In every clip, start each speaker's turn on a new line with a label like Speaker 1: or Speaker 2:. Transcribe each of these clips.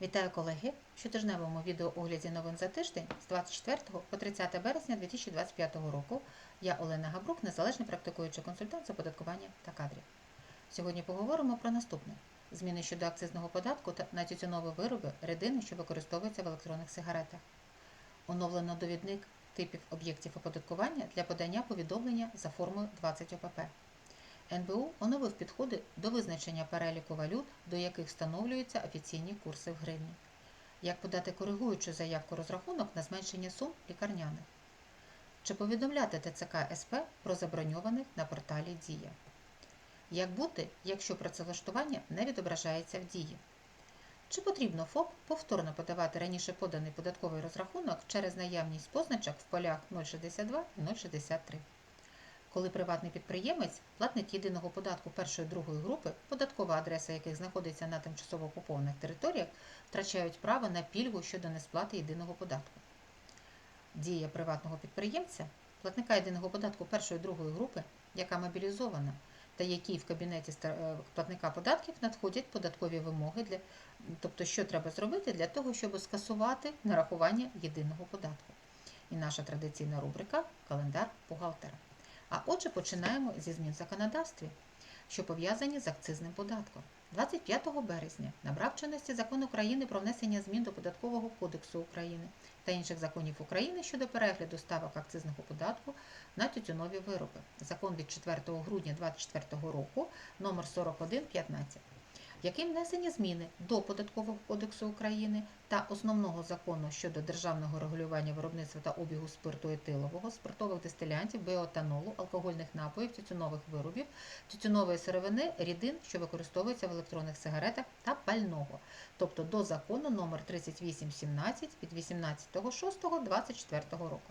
Speaker 1: Вітаю колеги! В щотижневому відеоогляді новин за тиждень з 24 по 30 березня 2025 року я Олена Габрук, незалежний практикуючий консультант з оподаткування та кадрів. Сьогодні поговоримо про наступне: зміни щодо акцизного податку та на тютюнові вироби рідини, що використовуються в електронних сигаретах. Оновлено довідник типів об'єктів оподаткування для подання повідомлення за формою 20 ОПП. НБУ оновив підходи до визначення переліку валют, до яких встановлюються офіційні курси в гривні. Як подати коригуючу заявку розрахунок на зменшення сум лікарняних? Чи повідомляти ТЦК СП про заброньованих на порталі Дія? Як бути, якщо працевлаштування не відображається в дії? Чи потрібно ФОП повторно подавати раніше поданий податковий розрахунок через наявність позначок в полях 062 і 063? Коли приватний підприємець, платник єдиного податку першої другої групи, податкова адреса яких знаходиться на тимчасово окупованих територіях, втрачають право на пільгу щодо несплати єдиного податку. Дія приватного підприємця, платника єдиного податку першої другої групи, яка мобілізована, та якій в кабінеті е, платника податків надходять податкові вимоги для тобто, що треба зробити для того, щоб скасувати нарахування єдиного податку. І наша традиційна рубрика Календар бухгалтера. А отже, починаємо зі змін в законодавстві, що пов'язані з акцизним податком. 25 березня набрав чинності закон України про внесення змін до Податкового кодексу України та інших законів України щодо перегляду ставок акцизного податку на тютюнові вироби. Закон від 4 грудня 2024 року номер 4115 яким внесені зміни до Податкового кодексу України та основного закону щодо державного регулювання виробництва та обігу спирту етилового, спиртових дистилянтів, біоетанолу, алкогольних напоїв, тютюнових виробів, тютюнової сировини, рідин, що використовуються в електронних сигаретах та пального, тобто до закону номер 3817 від 18.06.24 року.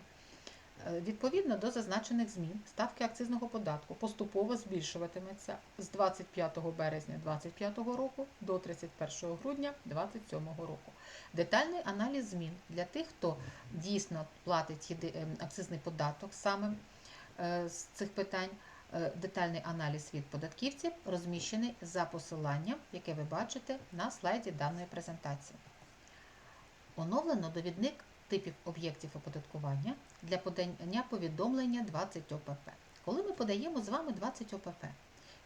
Speaker 1: Е, Відповідно до зазначених змін, ставки акцизного податку поступово збільшуватиметься з 25 березня 2025 року до 31 грудня 2027 року. Детальний аналіз змін для тих, хто дійсно платить ем, акцизний податок саме е, з цих питань. е, Детальний аналіз від податківців розміщений за посиланням, яке ви бачите на слайді даної презентації. Оновлено довідник типів об'єктів оподаткування для подання повідомлення 20 ОПП. Коли ми подаємо з вами 20 ОПП,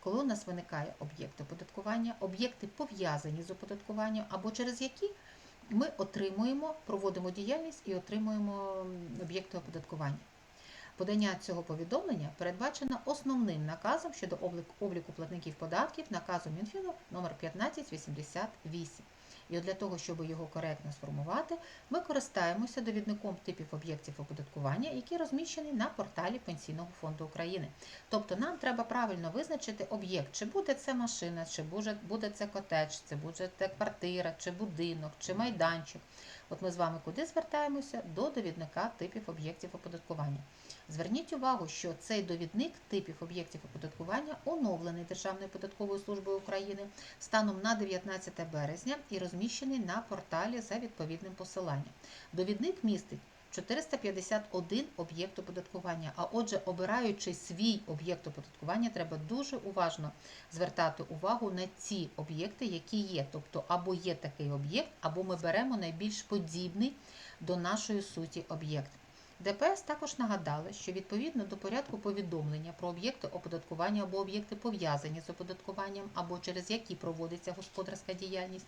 Speaker 1: коли у нас виникає об'єкт оподаткування, об'єкти пов'язані з оподаткуванням або через які ми отримуємо, проводимо діяльність і отримуємо об'єкти оподаткування. Подання цього повідомлення передбачено основним наказом щодо обліку платників податків наказом Мінфіну номер 1588. І от для того, щоб його коректно сформувати, ми користаємося довідником типів об'єктів оподаткування, який розміщений на порталі Пенсійного фонду України. Тобто нам треба правильно визначити об'єкт, чи буде це машина, чи буде, буде це котедж, чи буде це квартира, чи будинок, чи майданчик. От ми з вами куди звертаємося? До довідника типів об'єктів оподаткування. Зверніть увагу, що цей довідник типів об'єктів оподаткування оновлений Державною податковою службою України станом на 19 березня і розміщений на порталі за відповідним посиланням. Довідник містить 451 об'єкт оподаткування. А отже, обираючи свій об'єкт оподаткування, треба дуже уважно звертати увагу на ці об'єкти, які є. Тобто, або є такий об'єкт, або ми беремо найбільш подібний до нашої суті об'єкт. ДПС також нагадали, що відповідно до порядку повідомлення про об'єкти оподаткування або об'єкти пов'язані з оподаткуванням, або через які проводиться господарська діяльність,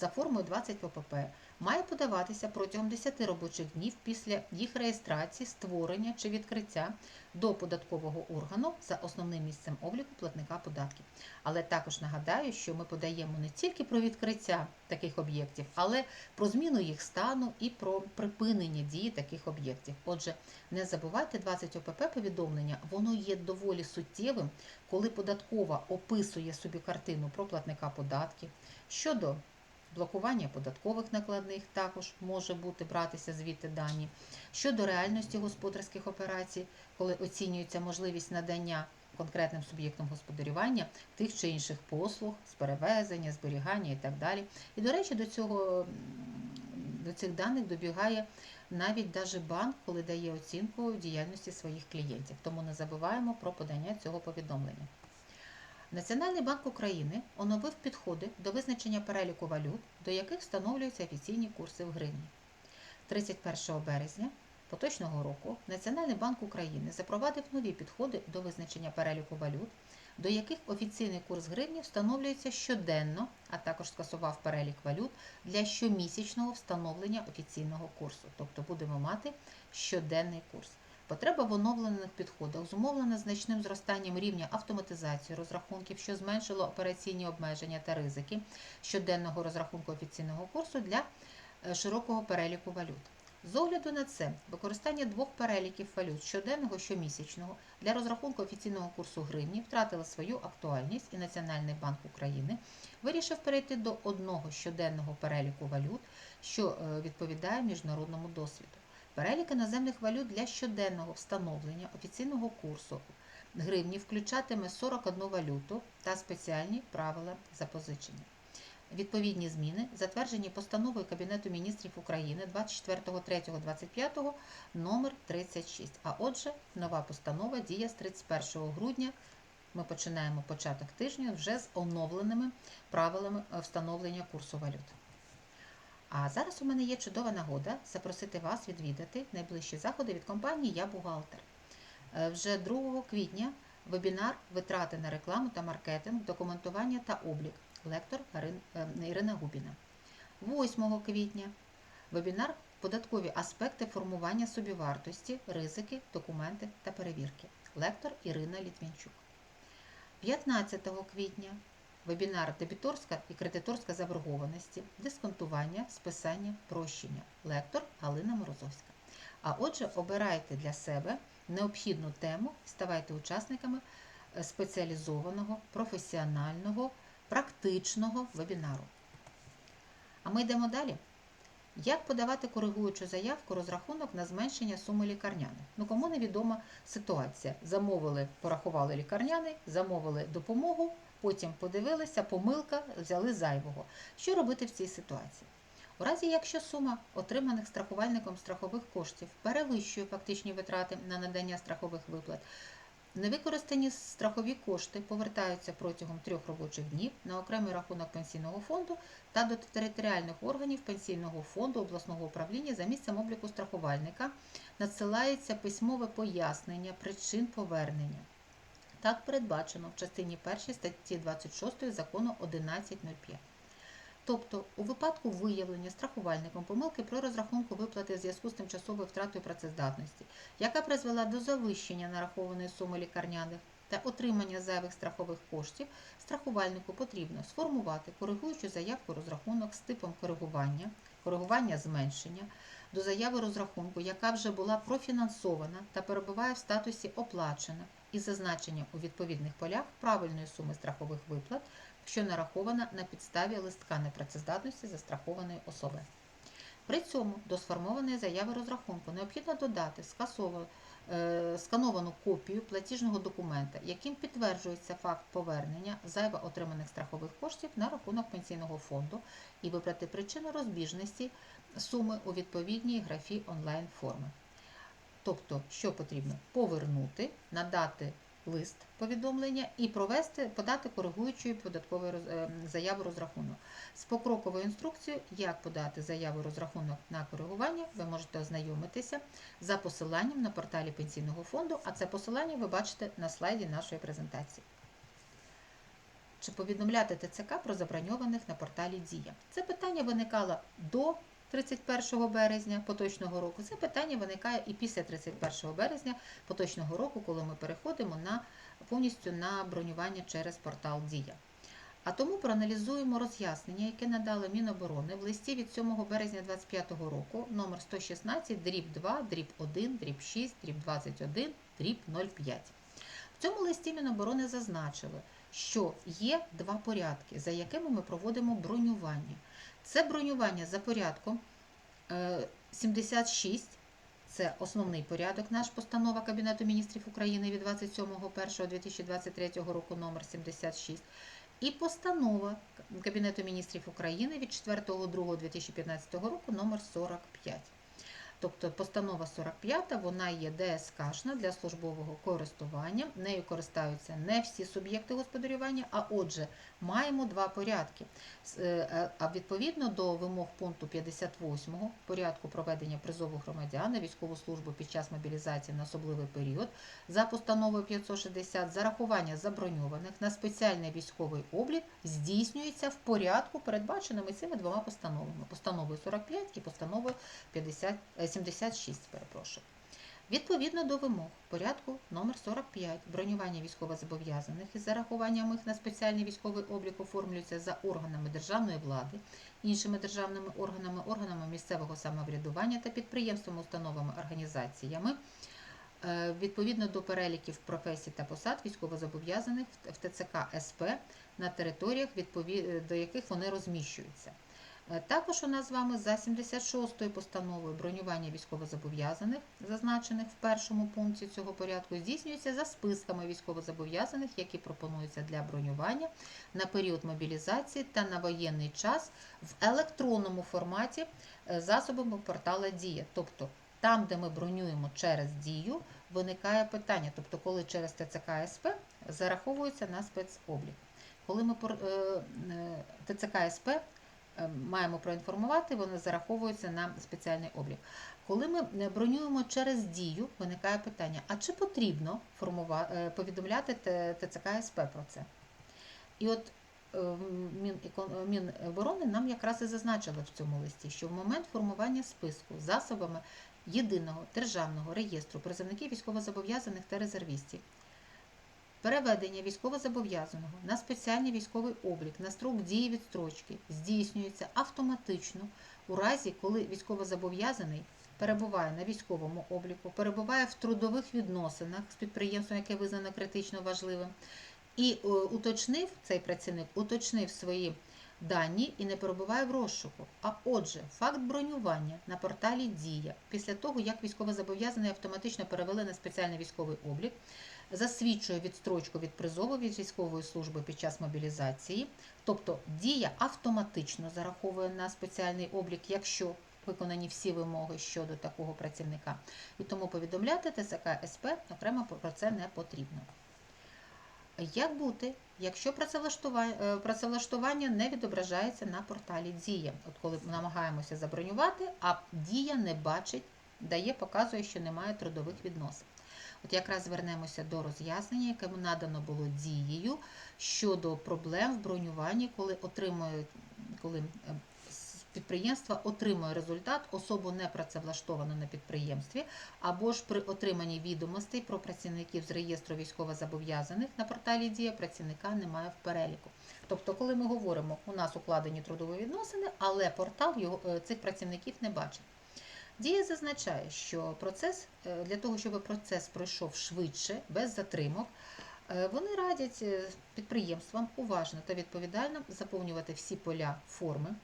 Speaker 1: за формою 20 ППП має подаватися протягом 10 робочих днів після їх реєстрації, створення чи відкриття до податкового органу за основним місцем обліку платника податків. Але також нагадаю, що ми подаємо не тільки про відкриття таких об'єктів, але про зміну їх стану і про припинення дії таких об'єктів. Отже, не забувайте 20 ОПП повідомлення, воно є доволі суттєвим, коли податкова описує собі картину про платника податків щодо блокування податкових накладних також може бути братися звідти дані. Щодо реальності господарських операцій, коли оцінюється можливість надання конкретним суб'єктом господарювання тих чи інших послуг з перевезення, зберігання і так далі. І, до речі, до цього до цих даних добігає навіть даже банк, коли дає оцінку діяльності своїх клієнтів. Тому не забуваємо про подання цього повідомлення. Національний банк України оновив підходи до визначення переліку валют, до яких встановлюються офіційні курси в гривні. 31 березня поточного року Національний банк України запровадив нові підходи до визначення переліку валют, до яких офіційний курс гривні встановлюється щоденно, а також скасував перелік валют для щомісячного встановлення офіційного курсу. Тобто будемо мати щоденний курс. Потреба в оновлених підходах зумовлена значним зростанням рівня автоматизації розрахунків, що зменшило операційні обмеження та ризики щоденного розрахунку офіційного курсу для е, широкого переліку валют. З огляду на це, використання двох переліків валют щоденного щомісячного для розрахунку офіційного курсу гривні втратило свою актуальність, і Національний банк України вирішив перейти до одного щоденного переліку валют, що е, відповідає міжнародному досвіду. Перелік іноземних валют для щоденного встановлення офіційного курсу гривні включатиме 41 валюту та спеціальні правила запозичення. Відповідні зміни затверджені постановою Кабінету міністрів України 24.03.25 номер 36. А отже, нова постанова діє з 31 грудня. Ми починаємо початок тижня вже з оновленими правилами е, встановлення курсу валют. А зараз у мене є чудова нагода запросити вас відвідати найближчі заходи від компанії Я бухгалтер. Е, Вже 2 квітня вебінар Витрати на рекламу та маркетинг, документування та облік. Лектор е, Ірина Губіна. 8 квітня вебінар Податкові аспекти формування собівартості, ризики, документи та перевірки. Лектор Ірина Літвінчук. 15 квітня Вебінар Дебіторська і кредиторська заборгованості, дисконтування, списання, прощення. Лектор Галина Морозовська. А отже, обирайте для себе необхідну тему ставайте учасниками е, спеціалізованого, професіонального, практичного вебінару. А ми йдемо далі. Як подавати коригуючу заявку розрахунок на зменшення суми лікарняних? Ну, кому невідома ситуація. Замовили, порахували лікарняний, замовили допомогу, потім подивилися, помилка, взяли зайвого. Що робити в цій ситуації? У разі, якщо сума отриманих страхувальником страхових коштів перевищує фактичні витрати на надання страхових виплат, невикористані страхові кошти повертаються протягом трьох робочих днів на окремий рахунок пенсійного фонду та до територіальних органів пенсійного фонду обласного управління за місцем обліку страхувальника надсилається письмове пояснення причин повернення. Так передбачено в частині 1 статті 26 закону 11.05. Тобто, у випадку виявлення страхувальником помилки при розрахунку виплати в зв'язку з тимчасовою втратою працездатності, яка призвела до завищення нарахованої суми лікарняних та отримання зайвих страхових коштів, страхувальнику потрібно сформувати коригуючу заявку розрахунок з типом коригування, коригування зменшення до заяви розрахунку, яка вже була профінансована та перебуває в статусі оплачена із зазначенням у відповідних полях правильної суми страхових виплат, що нарахована на підставі листка непрацездатності застрахованої особи. При цьому до сформованої заяви розрахунку необхідно додати е, скановану копію платіжного документа, яким підтверджується факт повернення зайво отриманих страхових коштів на рахунок пенсійного фонду і вибрати причину розбіжності суми у відповідній графі онлайн-форми. Тобто, що потрібно? Повернути, надати лист повідомлення і провести, подати коригуючу податкову е, заяву розрахунок. З покроковою інструкцією, як подати заяву розрахунок на коригування, ви можете ознайомитися за посиланням на порталі пенсійного фонду, а це посилання ви бачите на слайді нашої презентації. Чи повідомляти ТЦК про заброньованих на порталі Дія? Це питання виникало до 31 березня поточного року. Це питання виникає і після 31 березня поточного року, коли ми переходимо на повністю на бронювання через портал Дія. А тому проаналізуємо роз'яснення, яке надали Міноборони в листі від 7 березня 2025 року номер 116 дріб 2, дріб 1, дріб 6, дріб 21, дріб 05. В цьому листі Міноборони зазначили, що є два порядки, за якими ми проводимо бронювання. Це бронювання за порядком е, 76, це основний порядок, наш постанова Кабінету міністрів України від 27.01.2023 року номер 76 і постанова Кабінету міністрів України від 4.02.2015 року номер 45. Тобто постанова 45 вона є ДСКшна для службового користування. Нею користаються не всі суб'єкти господарювання, а отже, маємо два порядки. Е, е, А відповідно до вимог пункту 58 порядку проведення призову громадян на військову службу під час мобілізації на особливий період за постановою 560 зарахування заброньованих на спеціальний військовий облік здійснюється в порядку, передбаченими цими двома постановами: постановою 45 і постановою 50, е, 76, перепрошую. Відповідно до вимог порядку номер 45 бронювання військовозобов'язаних із зарахуванням їх на спеціальний військовий облік оформлюється за органами державної влади, іншими державними органами, органами місцевого самоврядування та підприємствами, установами, організаціями. Е, Відповідно до переліків професій та посад військовозобов'язаних в ТЦК СП на територіях, до яких вони розміщуються. Е, Також у нас з вами за 76 постановою бронювання військовозобов'язаних, зазначених в першому пункті цього порядку, здійснюється за списками військовозобов'язаних, які пропонуються для бронювання на період мобілізації та на воєнний час в електронному форматі е, засобами портала Дія. Тобто там, де ми бронюємо через дію, виникає питання, тобто коли через ТЦК СП зараховується на спецоблік. Коли ми е, ТЦК СП маємо проінформувати, вони зараховуються на спеціальний облік. Коли ми е, бронюємо через дію, виникає питання: а чи потрібно формува- е, повідомляти ТЦК СП про це? І от е, Міноборони нам якраз і зазначили в цьому листі, що в момент формування списку засобами єдиного державного реєстру призовників військовозобов'язаних та резервістів Переведення військовозобов'язаного на спеціальний військовий облік на строк дії відстрочки здійснюється автоматично у разі, коли військовозобов'язаний перебуває на військовому обліку, перебуває в трудових відносинах з підприємством, яке визнано критично важливим, і е, уточнив цей працівник, уточнив свої дані і не перебуває в розшуку. А отже, факт бронювання на порталі Дія після того, як військовозобов'язаний автоматично перевели на спеціальний військовий облік, засвідчує відстрочку від призову від військової служби під час мобілізації, тобто дія автоматично зараховує на спеціальний облік, якщо виконані всі вимоги щодо такого працівника. І тому повідомляти ТСК СП окремо про це не потрібно. Як бути, якщо працевлаштування, е, працевлаштування не відображається на порталі Дія? От коли намагаємося забронювати, а Дія не бачить, дає, показує, що немає трудових відносин. От якраз звернемося до роз'яснення, яке надано було дією щодо проблем в бронюванні, коли отримує, коли е, підприємство отримує результат, особу не працевлаштовано на підприємстві, або ж при отриманні відомостей про працівників з реєстру військовозобов'язаних на порталі Дія працівника немає в переліку. Тобто, коли ми говоримо, у нас укладені трудові відносини, але портал його, е, цих працівників не бачить. Дія зазначає, що процес е, для того, щоб процес пройшов швидше, без затримок, е, вони радять е, підприємствам уважно та відповідально заповнювати всі поля форми,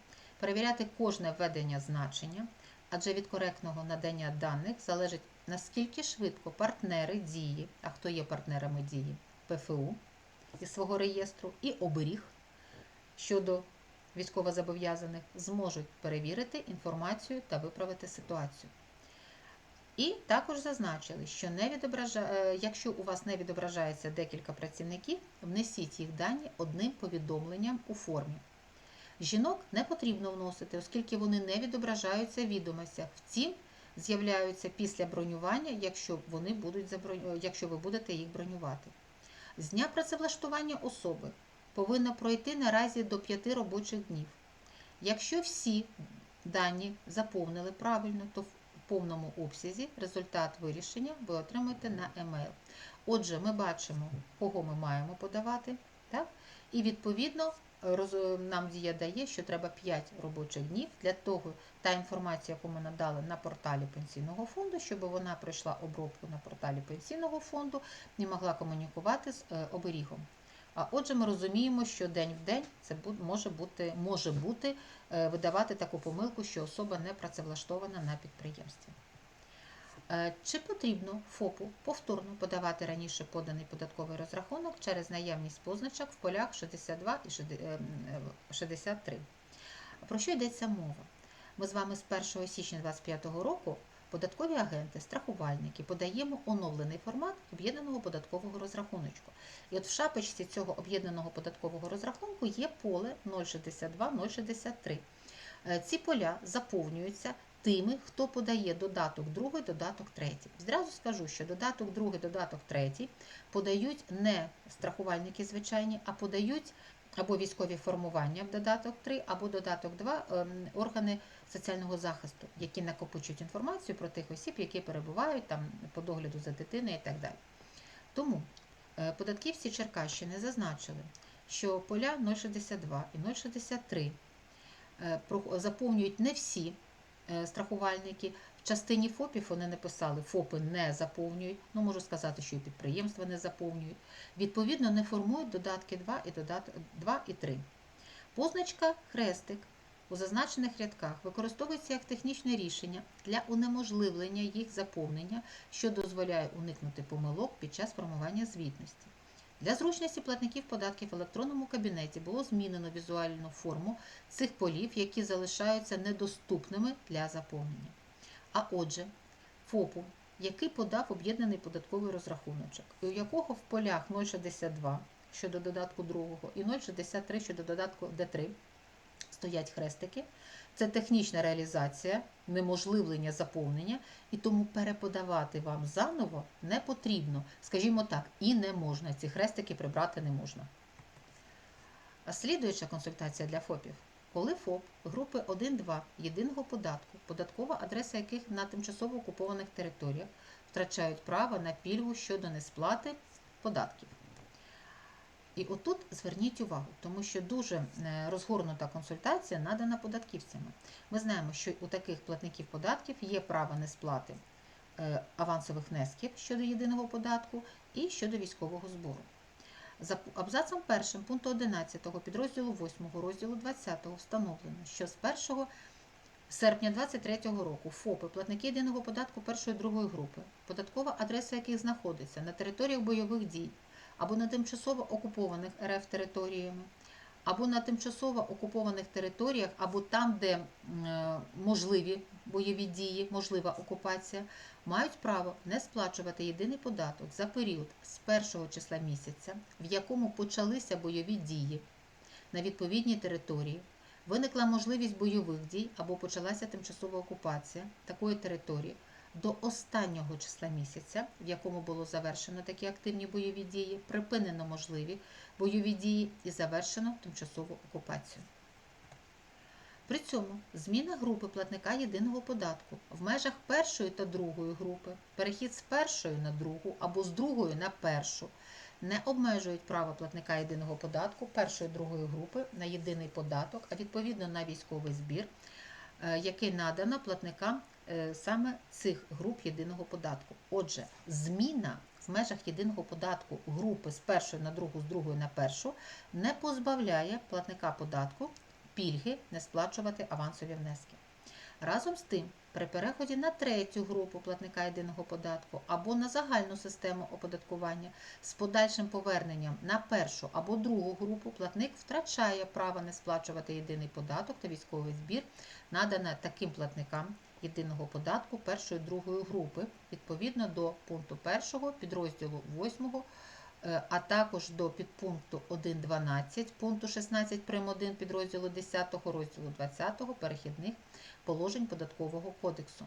Speaker 1: перевіряти кожне введення значення, адже від коректного надання даних залежить наскільки швидко партнери дії, а хто є партнерами дії ПФУ із свого реєстру, і оберіг щодо військовозобов'язаних зможуть перевірити інформацію та виправити ситуацію. І також зазначили, що не відобража... е, якщо у вас не відображається декілька працівників, внесіть їх дані одним повідомленням у формі. Жінок не потрібно вносити, оскільки вони не відображаються в відомостях. Втім, з'являються після бронювання, якщо, вони будуть заброню... якщо ви будете їх бронювати. З дня працевлаштування особи повинно пройти наразі до 5 робочих днів. Якщо всі дані заповнили правильно, то в повному обсязі результат вирішення ви отримаєте на емейл. Отже, ми бачимо, кого ми маємо подавати, так? і відповідно нам дія дає, що треба 5 робочих днів для того, та інформація, яку ми надали на порталі пенсійного фонду, щоб вона пройшла обробку на порталі пенсійного фонду і могла комунікувати з е, оберігом. А отже, ми розуміємо, що день в день це може бути, може бути е, видавати таку помилку, що особа не працевлаштована на підприємстві. Е, Чи потрібно ФОПу повторно подавати раніше поданий податковий розрахунок через наявність позначок в полях 62 і шеде- е, м, 63? Про що йдеться мова? Ми з вами з 1 січня 2025 року податкові агенти, страхувальники подаємо оновлений формат об'єднаного податкового розрахуночку. І от в шапочці цього об'єднаного податкового розрахунку є поле 062-063. Е, Ці поля заповнюються тими, хто подає додаток другий, додаток третій. Зразу скажу, що додаток другий, додаток третій подають не страхувальники звичайні, а подають або військові формування в додаток 3, або додаток 2 ем, органи соціального захисту, які накопичують інформацію про тих осіб, які перебувають там по догляду за дитиною і так далі. Тому е, податківці Черкащини зазначили, що поля 062 і 063 е, заповнюють не всі е, страхувальники. В частині ФОПів вони написали, ФОПи не заповнюють, ну можу сказати, що і підприємства не заповнюють. Відповідно, не формують додатки 2 і додаток 2 і 3. Позначка хрестик у зазначених рядках використовується як технічне рішення для унеможливлення їх заповнення, що дозволяє уникнути помилок під час формування звітності. Для зручності платників податків в електронному кабінеті було змінено візуальну форму цих полів, які залишаються недоступними для заповнення. А отже, ФОПу, який подав об'єднаний податковий розрахуночок, і у якого в полях 0,62 щодо додатку другого і 0,63 щодо додатку Д3 стоять хрестики. Це технічна реалізація, неможливлення заповнення, і тому переподавати вам заново не потрібно. Скажімо так, і не можна. Ці хрестики прибрати не можна. А слідуюча консультація для ФОПів. Коли ФОП групи 1-2 єдиного податку, податкова адреса яких на тимчасово окупованих територіях втрачають право на пільгу щодо несплати податків. І отут зверніть увагу, тому що дуже е, розгорнута консультація надана податківцями. Ми знаємо, що у таких платників податків є право несплати е, авансових внесків щодо єдиного податку і щодо військового збору. За абзацом першим пункту 11 підрозділу 8 розділу 20 встановлено, що з 1 серпня 2023 року ФОПи, платники єдиного податку першої другої групи, податкова адреса яких знаходиться на територіях бойових дій або на тимчасово окупованих РФ територіями, або на тимчасово окупованих територіях, або там, де е, можливі бойові дії, можлива окупація, мають право не сплачувати єдиний податок за період з першого числа місяця, в якому почалися бойові дії на відповідній території, виникла можливість бойових дій або почалася тимчасова окупація такої території до останнього числа місяця, в якому було завершено такі активні бойові дії, припинено можливі бойові дії і завершено тимчасову окупацію. При цьому зміна групи платника єдиного податку в межах першої та другої групи, перехід з першої на другу або з другої на першу не обмежують право платника єдиного податку першої другої групи на єдиний податок, а відповідно на військовий збір, е, який надано платникам саме цих груп єдиного податку. Отже, зміна в межах єдиного податку групи з першої на другу, з другої на першу не позбавляє платника податку пільги не сплачувати авансові внески. Разом з тим, при переході на третю групу платника єдиного податку або на загальну систему оподаткування з подальшим поверненням на першу або другу групу платник втрачає право не сплачувати єдиний податок та військовий збір, надане таким платникам єдиного податку першої другої групи відповідно до пункту 1 підрозділу 8 е, а також до підпункту 1.12 пункту 16 прим. 1 підрозділу 10 розділу 20 перехідних положень податкового кодексу.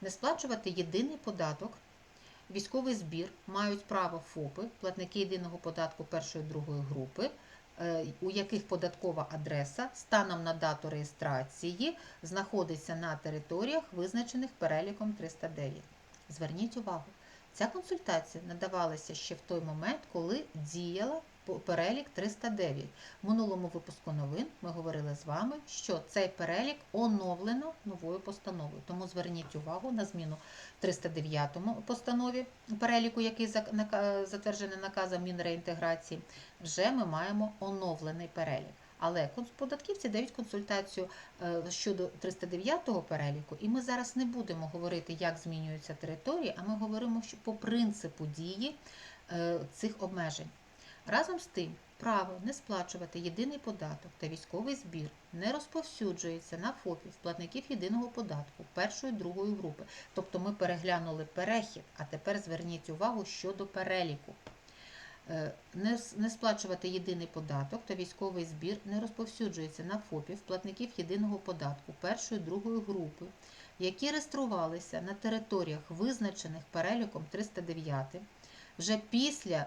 Speaker 1: Не сплачувати єдиний податок, військовий збір мають право ФОПи, платники єдиного податку першої другої групи, у яких податкова адреса станом на дату реєстрації знаходиться на територіях, визначених переліком 309. Зверніть увагу, ця консультація надавалася ще в той момент, коли діяла перелік 309. В минулому випуску новин ми говорили з вами, що цей перелік оновлено новою постановою. Тому зверніть увагу на зміну 309 постанові переліку, який затверджений наказом Мінреінтеграції. Вже ми маємо оновлений перелік. Але податківці дають консультацію е, щодо 309 переліку, і ми зараз не будемо говорити, як змінюються території, а ми говоримо по принципу дії е, цих обмежень. Разом з тим, Право не сплачувати єдиний податок та військовий збір не розповсюджується на ФОПів платників єдиного податку першої другої групи. Тобто ми переглянули перехід, а тепер зверніть увагу щодо переліку. Е, Не, сплачувати єдиний податок та військовий збір не розповсюджується на ФОПів платників єдиного податку першої другої групи, які реєструвалися на територіях, визначених переліком 309, вже після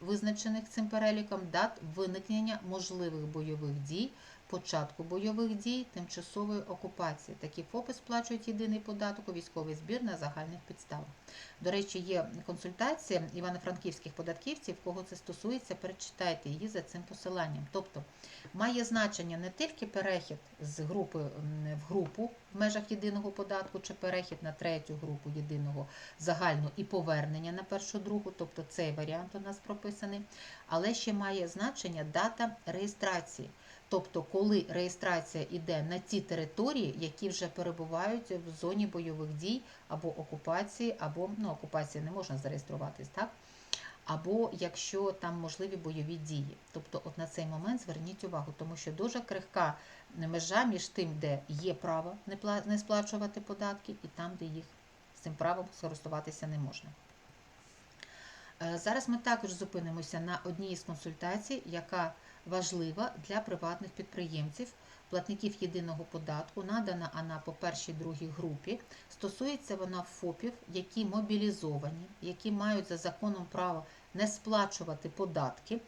Speaker 1: визначених цим переліком дат виникнення можливих бойових дій, початку бойових дій, тимчасової окупації. Такі ФОПи сплачують єдиний податок у військовий збір на загальних підставах. До речі, є консультація івано-франківських податківців, кого це стосується, перечитайте її за цим посиланням. Тобто має значення не тільки перехід з групи в групу в межах єдиного податку, чи перехід на третю групу єдиного загальну і повернення на першу другу, тобто цей варіант у нас прописаний, але ще має значення дата реєстрації. Тобто, коли реєстрація йде на ті території, які вже перебувають в зоні бойових дій або окупації, або ну, окупації не можна зареєструватись, так? Або якщо там можливі бойові дії. Тобто, от на цей момент зверніть увагу, тому що дуже крихка межа між тим, де є право не сплачувати податки, і там, де їх з цим правом скористуватися не можна. Е, Зараз ми також зупинимося на одній із консультацій, яка важлива для приватних підприємців, платників єдиного податку, надана вона по першій другій групі. Стосується вона ФОПів, які мобілізовані, які мають за законом право не сплачувати податки,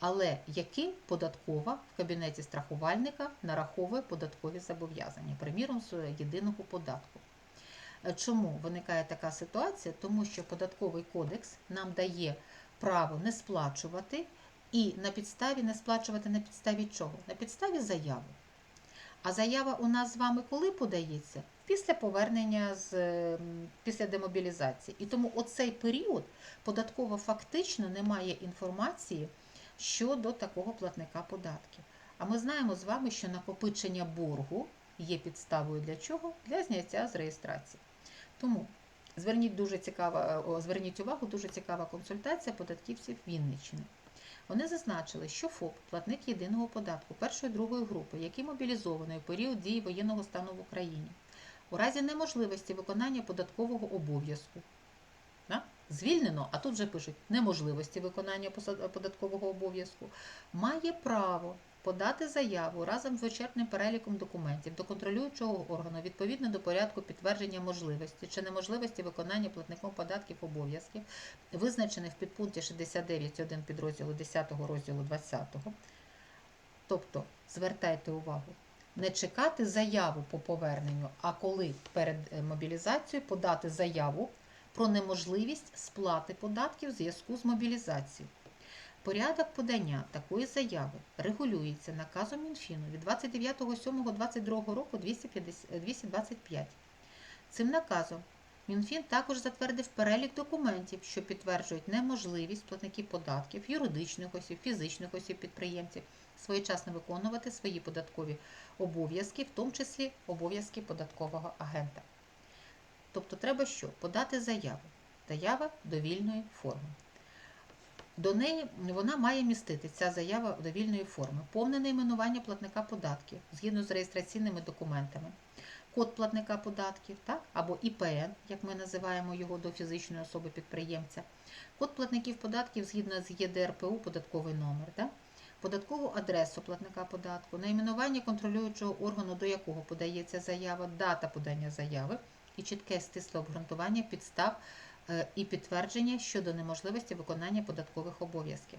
Speaker 1: але яким податкова в кабінеті страхувальника нараховує податкові зобов'язання, приміром з єдиного податку. Е, Чому виникає така ситуація? Тому що податковий кодекс нам дає право не сплачувати і на підставі не сплачувати на підставі чого? На підставі заяви. А заява у нас з вами коли подається? Після повернення з після демобілізації. І тому оцей період податково фактично не має інформації щодо такого платника податків. А ми знаємо з вами, що накопичення боргу є підставою для чого? Для зняття з реєстрації. Тому зверніть дуже цікава, зверніть увагу, дуже цікава консультація податківців Вінниччини. Вони зазначили, що ФОП, платник єдиного податку першої другої групи, який мобілізований у період дії воєнного стану в Україні, у разі неможливості виконання податкового обов'язку, звільнено, а тут вже пишуть неможливості виконання податкового обов'язку, має право подати заяву разом з вичерпним переліком документів до контролюючого органу відповідно до порядку підтвердження можливості чи неможливості виконання платником податків обов'язків, визначених в підпункті 69.1 підрозділу 10 розділу 20. Тобто, звертайте увагу, не чекати заяву по поверненню, а коли перед е, мобілізацією подати заяву про неможливість сплати податків в зв'язку з мобілізацією. Порядок подання такої заяви регулюється наказом Мінфіну від 29.07.22 року 225. Цим наказом Мінфін також затвердив перелік документів, що підтверджують неможливість платників податків, юридичних осіб, фізичних осіб підприємців своєчасно виконувати свої податкові обов'язки, в тому числі обов'язки податкового агента. Тобто треба що? Подати заяву. Заява довільної форми. До неї вона має містити ця заява довільної форми, повне найменування платника податків згідно з реєстраційними документами, код платника податків, так, або ІПН, як ми називаємо його до фізичної особи підприємця, код платників податків згідно з ЄДРПУ податковий номер, так, податкову адресу платника податку, найменування контролюючого органу, до якого подається заява, дата подання заяви і чітке стисле обґрунтування підстав і підтвердження щодо неможливості виконання податкових обов'язків.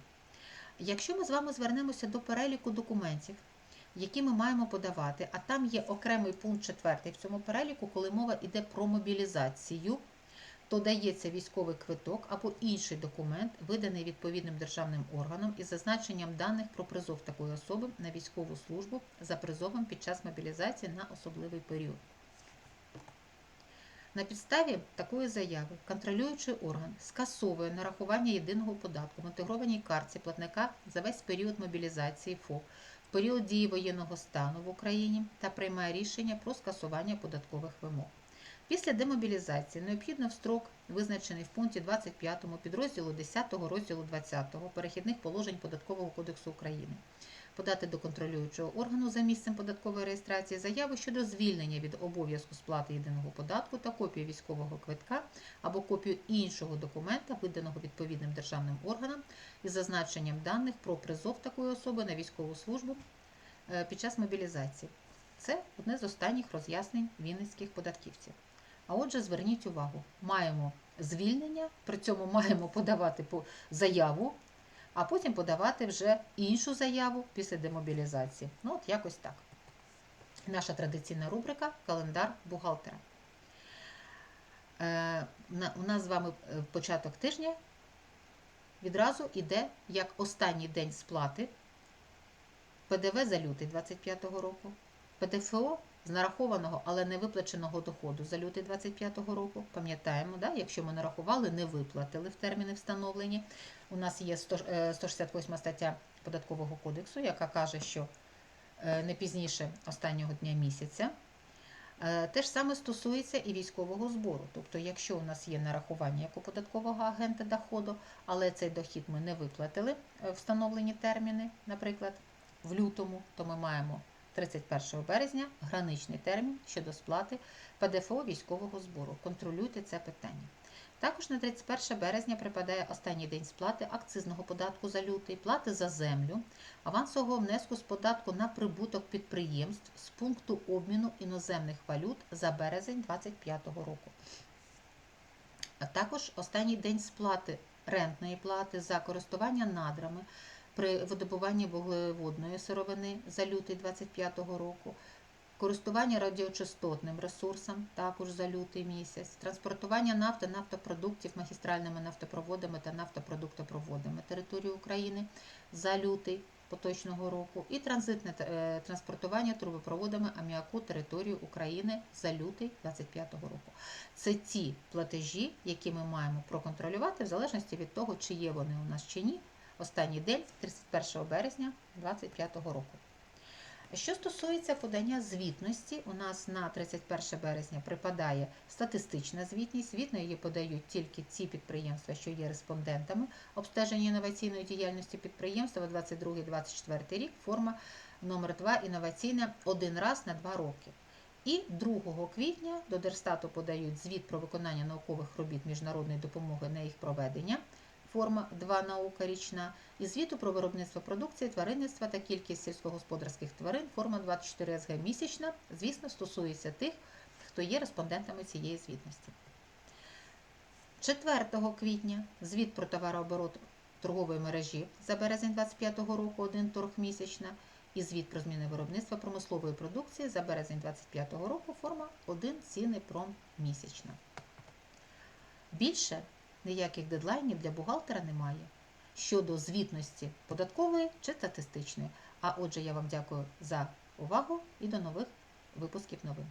Speaker 1: Якщо ми з вами звернемося до переліку документів, які ми маємо подавати, а там є окремий пункт 4 в цьому переліку, коли мова йде про мобілізацію, то дається військовий квиток або інший документ, виданий відповідним державним органом із зазначенням даних про призов такої особи на військову службу за призовом під час мобілізації на особливий період. На підставі такої заяви контролюючий орган скасовує нарахування єдиного податку в інтегрованій карті платника за весь період мобілізації ФОП період дії воєнного стану в Україні та приймає рішення про скасування податкових вимог. Після демобілізації необхідно в строк, визначений в пункті 25 підрозділу 10 розділу 20 перехідних положень Податкового кодексу України, подати до контролюючого органу за місцем податкової реєстрації заяву щодо звільнення від обов'язку сплати єдиного податку та копію військового квитка або копію іншого документа, виданого відповідним державним органам із зазначенням даних про призов такої особи на військову службу е, під час мобілізації. Це одне з останніх роз'яснень вінницьких податківців. А отже, зверніть увагу, маємо звільнення, при цьому маємо подавати заяву, а потім подавати вже іншу заяву після демобілізації. Ну, от якось так. Наша традиційна рубрика Календар бухгалтера. Е, у нас з вами е, початок тижня відразу йде як останній день сплати ПДВ за лютий 25-го року, ПДФО з нарахованого, але не виплаченого доходу за лютий 25-го року. Пам'ятаємо, да? якщо ми нарахували, не виплатили в терміни встановлені. У нас є 100 е, 168 стаття Податкового кодексу, яка каже, що е, не пізніше останнього дня місяця. Е, Те ж саме стосується і військового збору. Тобто, якщо у нас є нарахування як у податкового агента доходу, але цей дохід ми не виплатили встановлені терміни, наприклад, в лютому, то ми маємо 31 березня граничний термін щодо сплати ПДФО військового збору. Контролюйте це питання. Також на 31 березня припадає останній день сплати акцизного податку за лютий, плати за землю, авансового внеску з податку на прибуток підприємств з пункту обміну іноземних валют за березень 2025 року. А також останній день сплати рентної плати за користування надрами при видобуванні вуглеводної сировини за лютий 2025 року, користування радіочастотним ресурсом також за лютий місяць, транспортування нафти, нафтопродуктів магістральними нафтопроводами та нафтопродуктопроводами території України за лютий поточного року і транзитне е, транспортування трубопроводами аміаку території України за лютий 2025 року. Це ті платежі, які ми маємо проконтролювати в залежності від того, чи є вони у нас чи ні. Останній день 31 березня 2025 року. Що стосується подання звітності, у нас на 31 березня припадає статистична звітність. Звітно її подають тільки ті підприємства, що є респондентами обстеження інноваційної діяльності підприємства 22-24 рік, форма номер 2 інноваційна один раз на два роки. І 2 квітня до Держстату подають звіт про виконання наукових робіт міжнародної допомоги на їх проведення. Форма 2 наука річна і звіту про виробництво продукції, тваринництва та кількість сільськогосподарських тварин, форма 24 СГ місячна, звісно, стосується тих, хто є респондентами цієї звітності. 4 квітня звіт про товарооборот торгової мережі за березень 2025 року, один торг місячна, і звіт про зміни виробництва промислової продукції за березень 2025 року, форма 1 ціни пром місячна. Більше ніяких дедлайнів для бухгалтера немає щодо звітності податкової чи статистичної. А отже, я вам дякую за увагу і до нових випусків новин.